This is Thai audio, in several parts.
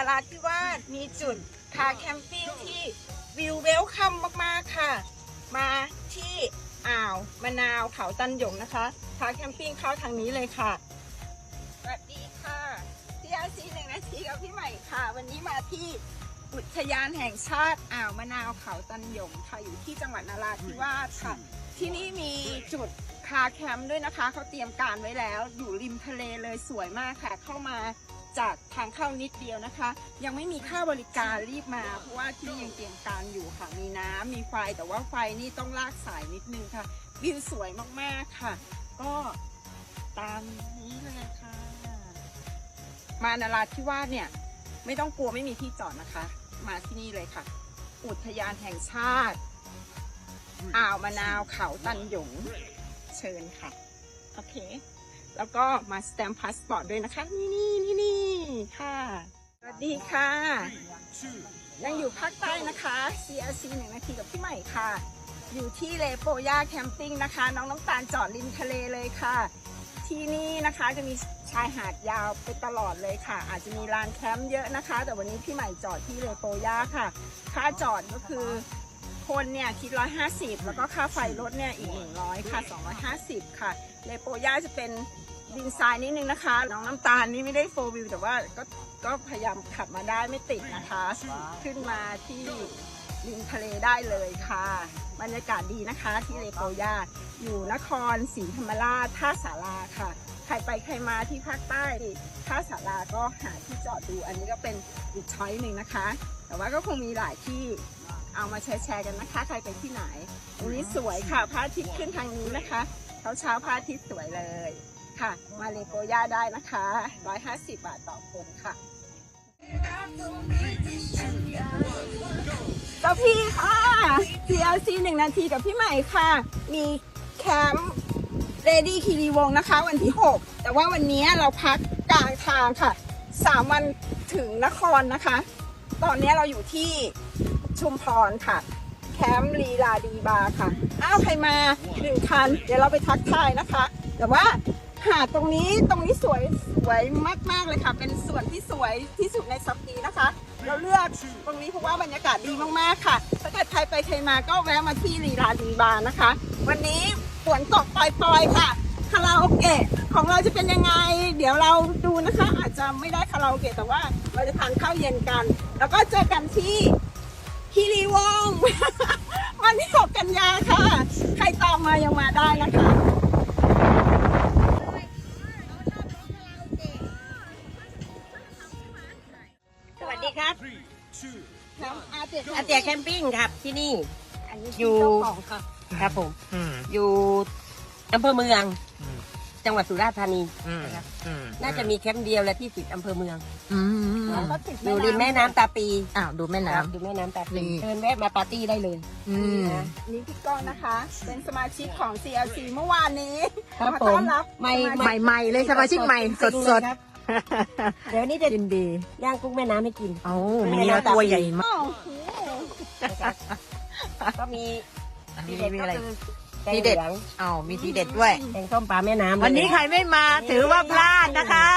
นราธิวาสมีจุดคาแคมปิ้งที่วิวเวลคัมมากๆค่ะ มาที่อ่าวมะนาวเขาตันหยงนะคะคาแคมปิ้งเข้าทางนี้เลยค่ะสวัสดีค่ะที่อาซีหนึ่งนาทีกับพี่ใหม่ค่ะ วันนี้มาที่อุทยานแห่งชาติอ่าวมะนาวเขาตันหยงค่ะอยู่ที่จังหวัดนราธิวาสค่ะ ที่นี่มีจุดคาแคมป์ด้วยนะคะเขาเตรียมการไว้แล้ว อยู่ริมทะเลเลยสวยมากค่ะ เข้ามา จากทางเข้านิดเดียวนะคะ ยังไม่มีค่าบริการรีบมาเพราะว่าที่นี่ยังเตรียมการอยู่ค่ะมีน้ำมีไฟแต่ว่าไฟนี่ต้องลากสายนิดนึงค่ะ วิวสวยมากๆค่ะ ก็ตามนี้เลยค่ะ มานาราธิวาสเนี่ย ไม่ต้องกลัวไม่มีที่จอดนะคะ มาที่นี่เลยค่ะ อุทยานแห่งชาติ อ่าวมะนาวเขาตันหยงเชิญค่ะ โอเค แล้วก็มาสแตมป์พาสปอร์ตด้วยนะคะ นี่นี่นี่นี่ ค่ะ สวัสดีค่ะ ยังอยู่ภาคใต้นะคะ CRC หนึ่งนาทีกับพี่ใหม่ค่ะ อยู่ที่เลโปย่าแคมปิ้งนะคะ น้องน้ำตาลจอดริมทะเลเลยค่ะ ที่นี่นะคะจะมีชายหาดยาวไปตลอดเลยค่ะ อาจจะมีลานแคมป์เยอะนะคะ แต่วันนี้พี่ใหม่จอดที่เลโปย่าค่ะ ค่าจอดก็คือคนเนี่ยคิด 150 แล้วก็ค่าไฟรถเนี่ยอีก 100 ค่ะ 250 ค่ะ เลโปย่าจะเป็น ดินทรายนิดนึงนะคะ น้องน้ำตาลนี่ไม่ได้โฟวิวแต่ว่าก็ก็พยายามขับมาได้ไม่ติดนะคะ ขึ้นมาที่ริมทะเลได้เลยค่ะ บรรยากาศดีนะคะที่เลโปย่าอยู่นครศรีธรรมราชท่าสาราค่ะ ใครไปใครมาที่ภาคใต้ท่าสาราก็หาที่จอดดู อันนี้ก็เป็นอีกช้อยหนึ่งนะคะ แต่ว่าก็คงมีหลายที่เอามาแชร์แชร์กันนะคะ ใครไปที่ไหนตรงนี้สวยค่ะพระอาทิตย์ขึ้นทางนี้นะคะเช้าเช้าพระอาทิตย์สวยเลย ค่ะ มาเลโกย่าได้นะคะ 150 บาทต่อคนค่ะเจ้าพี่ค่ะ TLC หนึ่งนาทีกับพี่ใหม่ค่ะ มีแคมป์เรดี้คีรีวงนะคะ วันที่ 6 แต่ว่าวันนี้เราพักกลางทางค่ะ 3 วันถึงนครนะคะ ตอนนี้เราอยู่ที่ชุมพรค่ะ แคมป์ลีลาดีบาร์ค่ะ อ้าว ใครมาหนึ่งคัน เดี๋ยวเราไปทักทายนะคะ แต่ว่าหาดตรงนี้ตรงนี้สวยสวยมากๆเลยค่ะ เป็นส่วนที่สวยที่สุดในสัปดีนะคะ เราเลือกตรงนี้เพราะว่าบรรยากาศดีมากๆค่ะ ถ้าเกิดใครไปใครมาก็แวะมาที่ลีลาดีบาร์นะคะ วันนี้ฝนตกปล่อยๆค่ะคาราโอเกะของเราจะเป็นยังไง เดี๋ยวเราดูนะคะ อาจจะไม่ได้คาราโอเกะแต่ว่าเราจะทานข้าวเย็นกัน แล้วก็เจอกันที่คีรีวงวันที่6กันยาค่ะ ใครตามมายังมาได้นะคะ อาเจอาเตียแคมปิ้งครับ ที่นี่อันนี้อยู่เจ้าของค่ะครับผม อืมอยู่อำเภอเมือง อืมจังหวัดสุราษฎร์ธานี อืมนะครับอืมน่าจะมีแคมป์เดียวและที่ติดอำเภอเมืองอืมแล้วก็ติดอยู่ริมแม่น้ำตาปีอ้าวดูแม่ครับน้ำอยู่แม่น้ำตาปีนี่เชิญแวะมาปาร์ตี้ได้เลยอืมนะนี่พี่ก้องนะคะ เป็นสมาชิกของ CLC เมื่อวานนี้ ครับมาผต้อมนรับไม่สาชิก ใหม่ๆเลยสมาชิกใหม่สดสดครับ เดี๋ยวนี้จะยินดีย่างกุ้งแม่น้ำให้กิน เอ้ามีเนื้อตัวใหญ่มากอ้าวโหนะครับก็มีมีทีเด็ดมีก็อะไรคือแกงทีเหเด็ดลืองอ้าวมีทีเด็ดด้วยแกงส้มปลาแม่น้ำวันนี้ใครไม่มาถือว่าพลาดนะคะ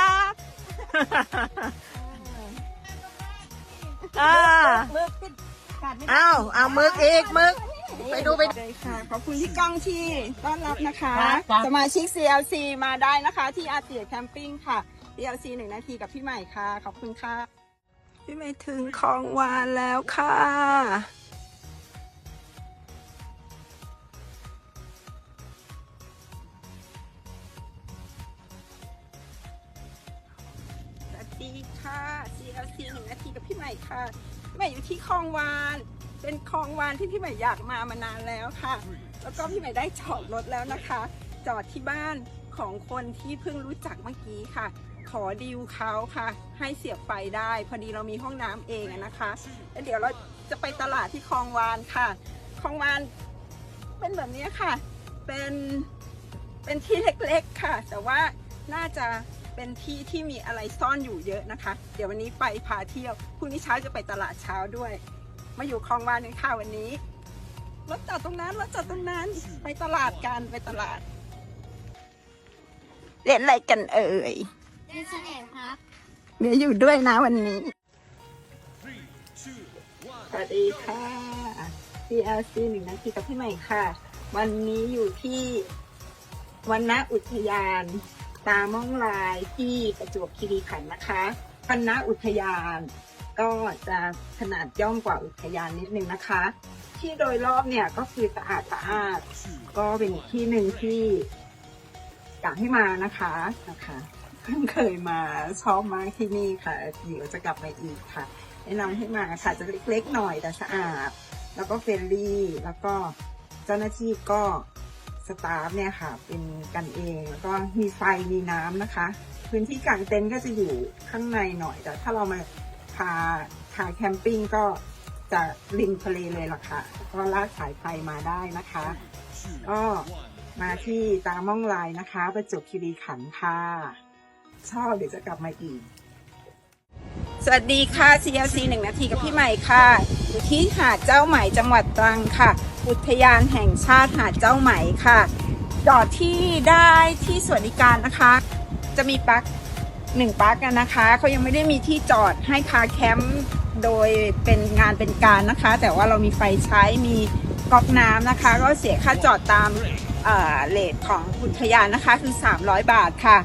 อ่ามือขึ้นขาดไม่ได้อ้าวเอามึกอีกมึกไปดูไปเลยค่ะ ขอบคุณพี่ก้องที่ต้อนรับนะคะครับครับสมาชิก CLC มาได้นะคะที่อาเตียแคมปิ้งค่ะ CLC หนึ่งนาทีกับพี่ใหม่ค่ะ ขอบคุณค่ะ พี่ใหม่ถึงคลองวานแล้วค่ะสวัสดีค่ะ CLC หนึ่งนาทีกับพี่ใหม่ค่ะพี่ใหม่อยู่ที่คลองวาน เป็นคลองวานที่พี่ใหม่อยากมามานานแล้วค่ะ แล้วก็พี่ใหม่ได้จอดรถแล้วนะคะ จอดที่บ้านของคนที่เพิ่งรู้จักเมื่อกี้ค่ะ ขอดีลเขาค่ะ ให้เสียบไฟได้ พอดีเรามีห้องน้ำเองนะคะแล้วเดี๋ยวเราจะไปตลาดที่คลองวานค่ะคลองวานเป็นแบบนี้ค่ะ เป็นเป็นที่เล็กๆค่ะ แต่ว่าน่าจะเป็นที่ที่มีอะไรซ่อนอยู่เยอะนะคะ เดี๋ยววันนี้ไปพาเที่ยวพรุ่งนี้เช้าจะไปตลาดเช้าด้วย มาอยู่คลองวานกันค่ะวันนี้รถจอดตรงนั้นรถจอดตรงนั้นไปตลาดกันไปตลาด เล่นอะไรกันเอ่ย เล่นแสดงครับเมียอยู่ด้วยนะวันนี้ สวัสดีค่ะ CLC หนึ่งนาทีกับพี่ใหม่ค่ะ วันนี้อยู่ที่วันณอุทยาน ตาม่องลายที่ประจวบคีรีขันธ์นะคะวันณอุทยาน ก็จะขนาดย่อมกว่าอุทยานนิดนึงนะคะ ที่โดยรอบเนี่ยก็คือสะอาดสะอาดก็เป็นอีกที่หนึ่งที่อยากให้มานะคะนะคะ เพิ่งเคยมาชอบมากที่นี่ค่ะเดี๋ยวจะกลับมาอีกค่ะแนะนำให้มาค่ะจะเล็กๆหน่อยแต่สะอาด แล้วก็เฟรนลี่ แล้วก็เจ้าหน้าที่ก็สตาฟเนี่ยค่ะ เป็นกันเองแล้วก็มีไฟมีน้ำนะคะ พื้นที่กางเต็นท์ก็จะอยู่ข้างในหน่อย แต่ถ้าเรามาพาพาแคมปิ้งก็จะริมทะเลเลยล่ะค่ะ ก็ลากสายไฟมาได้นะคะ ก็มาที่ตาม่องลายนะคะ ประจวบคีรีขันธ์ค่ะ ชอบเดี๋ยวจะกลับมาอีก สวัสดีค่ะ CLC หนึ่งนาทีกับพี่ใหม่ค่ะอยู่ที่หาดเจ้าไหมจังหวัดตรังค่ะ อุทยานแห่งชาติหาดเจ้าไหมค่ะจอดที่ได้ที่สวัสดิการนะคะ จะมีปักหนึ่งปักกันนะคะเขายังไม่ได้มีที่จอดให้คาแคมป์โดยเป็นงานเป็นการนะคะ แต่ว่าเรามีไฟใช้มีก๊อกน้ำนะคะ ก็เสียค่าจอดตามเอ่อเลทของอุทยานนะคะคือ 300 บาทค่ะ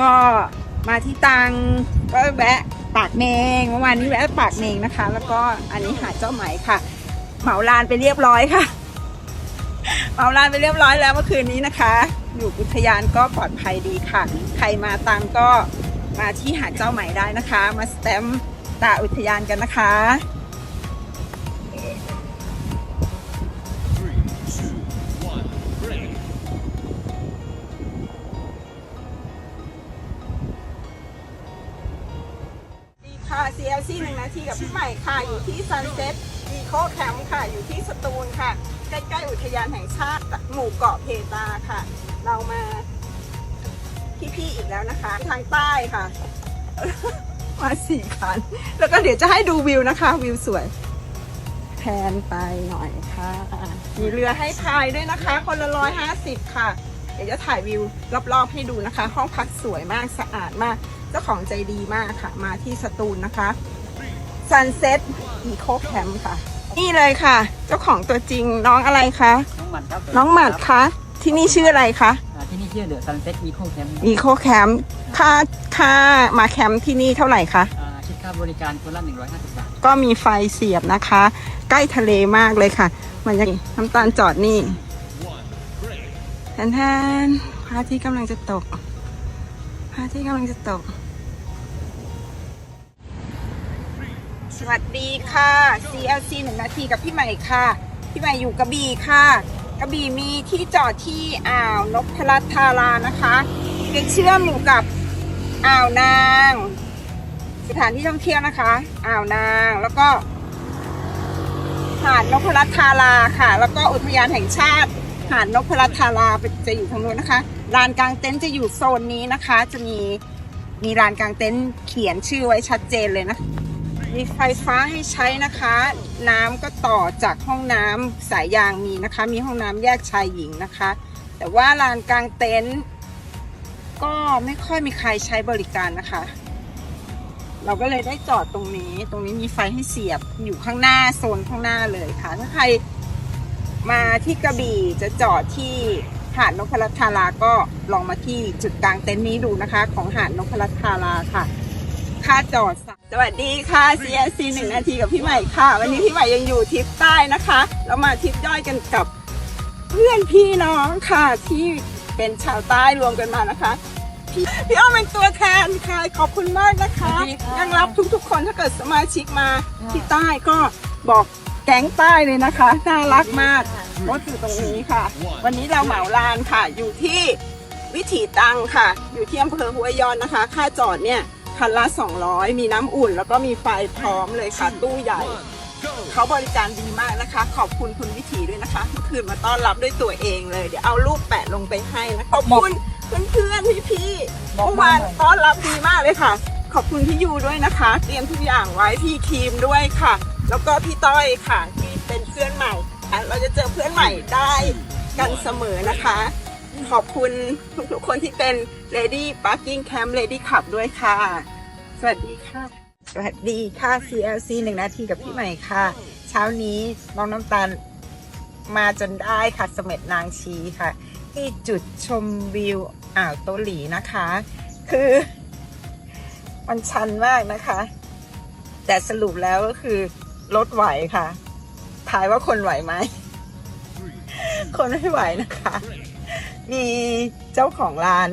ก็มาที่ตังก็แวะปากเมงเมื่อวานนี้แวะปากเมงนะคะ แล้วก็อันนี้หาเจ้าไหมค่ะ เหมาลานไปเรียบร้อยค่ะ เหมาลานไปเรียบร้อยแล้วเมื่อคืนนี้นะคะ อยู่อุทยานก็ปลอดภัยดีค่ะ ใครมาตังก็มาที่หาเจ้าไหมได้นะคะ มาสแตมป์ตาอุทยานกันนะคะ หนึ่งนาทีกับพี่ใหม่ค่ะ อยู่ที่ Sunset Eco Camp ค่ะ อยู่ที่สตูลค่ะ ใกล้ๆอุทยานแห่งชาติหมู่เกาะเพตาค่ะ เรามาพี่ๆอีกแล้วนะคะ ทางใต้ค่ะ มาสี่คัน แล้วก็เดี๋ยวจะให้ดูวิวนะคะ วิวสวยแพนไปหน่อยค่ะ มีเรือให้พายด้วยนะคะ คนละร้อยห้าสิบค่ะ เดี๋ยวจะถ่ายวิวรอบๆให้ดูนะคะ ห้องพักสวยมากสะอาดมาก เจ้าของใจดีมากค่ะ มาที่สตูลนะคะ Sunset Eco Camp ค่ะ นี่เลยค่ะ เจ้าของตัวจริงน้องอะไรคะ น้องหมัดครับน้องหมัดคะ ที่นี่ชื่ออะไรคะอ่าที่นี่ชื่อเดอะซันเซ็ตอีโคแคมป์ Eco Camp ค่าค่ามาแคมป์ที่นี่เท่าไหร่คะคิดค่าบริการคนละ150บาท ก็มีไฟเสียบนะคะ ใกล้ทะเลมากเลยค่ะ มันยังน้ำตาลจอดนี่แทนแทนพระอาทิตย์กำลังจะตกพระอาทิตย์กำลังจะตก สวัสดีค่ะ CLC หนึ่งนาทีกับพี่ใหม่ค่ะ พี่ใหม่อยู่กระบี่ค่ะ กระบี่มีที่จอดที่อ่าวนพรัตธารานะคะเป็นเชื่อมอยู่กับอ่าวนาง สถานที่ท่องเที่ยวนะคะ อ่าวนางแล้วก็หาดนพรัตธาราค่ะ แล้วก็อุทยานแห่งชาติหาดนพรัตธาราจะอยู่ทางนู้นนะคะลานกลางเต็นท์จะอยู่โซนนี้นะคะ จะมีมีลานกลางเต็นท์เขียนชื่อไว้ชัดเจนเลยนะ มีไฟฟ้าให้ใช้นะคะ น้ำก็ต่อจากห้องน้ำสายยางมีนะคะ มีห้องน้ำแยกชายหญิงนะคะ แต่ว่าลานกลางเต็นท์ก็ไม่ค่อยมีใครใช้บริการนะคะ เราก็เลยได้จอดตรงนี้ ตรงนี้มีไฟให้เสียบอยู่ข้างหน้าโซนข้างหน้าเลยค่ะ ถ้าใครมาที่กระบี่จะจอดที่หาดนพรัตน์ธาราก็ลองมาที่จุดกลางเต็นท์นี้ดูนะคะ ของหาดนพรัตน์ธาราค่ะ ค่าจอดสสวัสดีค่ะ CSC หนึ่งนาทีกับพี่ใหม่ค่ะ วันนี้พี่ใหม่ยังอยู่ทริปใต้นะคะ เรามาทริปย่อยกันกับเพื่อนพี่น้องค่ะที่เป็นชาวใต้รวมกันมานะคะ พี่พี่อ้อมเป็นตัวแทนค่ะขอบคุณมากนะคะสวัสดีค่ะยังรับทุกๆ คนถ้าเกิดสมาชิกมาที่ใต้ก็บอกแก๊งใต้เลยนะคะน่ารักมากรถอยู่ตรงนี้ค่ะ วันนี้เราเหมาลานค่ะ อยู่ที่วิถีตังค่ะ อยู่ที่อำเภอห้วยยอนนะคะ ค่าจอดเนี่ย คันละ 200 มีน้ำอุ่น แล้วก็มีไฟพร้อมเลยค่ะ ตู้ใหญ่ เขาบริการดีมากนะคะ ขอบคุณคุณวิถีด้วยนะคะเมื่อคืนมาต้อนรับด้วยตัวเองเลย เดี๋ยวเอารูปแปะลงไปให้นะขอบคุณเพื่อนๆพี่ๆบอกเมื่อวานต้อนรับดีมากเลยค่ะ ขอบคุณพี่ยูด้วยนะคะ เตรียมทุกอย่างไว้พี่ครีมด้วยค่ะ แล้วก็พี่ต้อยค่ะที่เป็นเพื่อนใหม่อะเราจะเจอเพื่อนใหม่ได้กันเสมอนะคะ ขอบคุณทุกๆคนที่เป็น Lady Parking Camp Lady Club ด้วยค่ะ สวัสดีค่ะ สวัสดีค่ะ CLC หนึ่งนาทีกับพี่ใหม่ค่ะ เช้านี้น้องน้ำตาลมาจนได้ค่ะเสม็ดนางชีค่ะ ที่จุดชมวิวอ่าวโตหลีนะคะ คือมันชันมากนะคะ แต่สรุปแล้วก็คือรถไหวค่ะทายว่าคนไหวไหม คนไม่ไหวนะคะ มีเจ้าของร้าน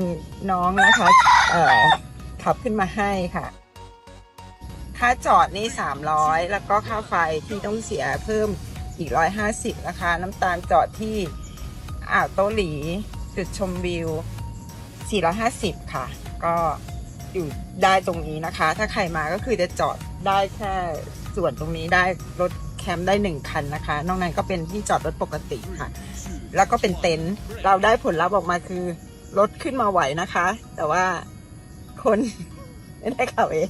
น้องนะคะเอ่อขับขึ้นมาให้ค่ะ ค่าจอดนี่สามร้อยแล้วก็ค่าไฟที่ต้องเสียเพิ่มอีกร้อยห้าสิบนะคะ น้ำตาลจอดที่อ่าวโตหลีจุดชมวิว 450 ค่ะ ก็อยู่ได้ตรงนี้นะคะ ถ้าใครมาก็คือจะจอดได้แค่ส่วนตรงนี้ได้รถแคมป์ได้หนึ่งคันนะคะ นอกนั้นก็เป็นที่จอดรถปกติค่ะ แล้วก็เป็นเต็นท์เราได้ผลลัพธ์ออกมาคือรถขึ้นมาไหวนะคะ แต่ว่าคนไม่ได้ขับเอง